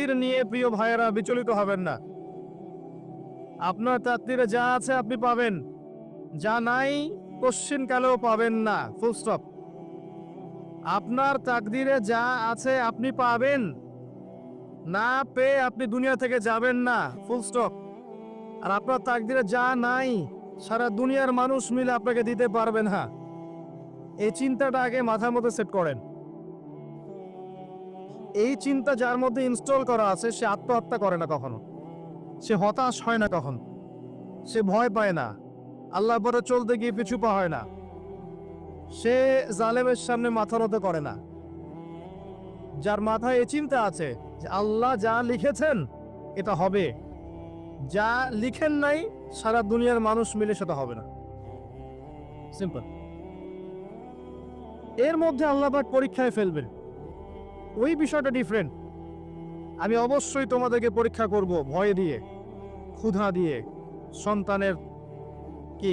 তাকদির নিয়ে প্রিয় ভাইয়েরা বিচলিত হবেন না। আপনার তাকদিরে যা আছে আপনি পাবেন। যা নাই, কোশ্চিন কালেও পাবেন না। ফুল স্টপ আপনার তাকদিরে যা আছে আপনি পাবেন। না পেয়ে আপনি দুনিয়া থেকে যাবেন না। ফুল স্টপ আর আপনার তাকদিরে যা নাই, সারা দুনিয়ার মানুষ মিলে আপনাকে দিতে পারবেন না। এই চিন্তাটা আগে মাথার মধ্যে সেট করেন। এই চিন্তা যার মধ্যে ইনস্টল করা আছে, সে আত্মহত্যা করে না কখনো। সে হতাশ হয় না কখন। সে ভয় পায় না। আল্লাহ পরে চলতে গিয়ে পিছু পা হয় না। সে জালেমের সামনে মাথা নত করে না। যার মাথায় এই চিন্তা আছে যে আল্লাহ যা লিখেছেন, এটা হবে। যা লিখেন নাই, সারা দুনিয়ার মানুষ মিলে সেটা হবে না। সিম্পল এর মধ্যে আল্লাহ পাক পরীক্ষায় ফেলবেন। ওই বিষয়টা ডিফারেন্ট আমি অবশ্যই তোমাদেরকে পরীক্ষা করব ভয় দিয়ে ক্ষুধা দিয়ে সন্তানের কি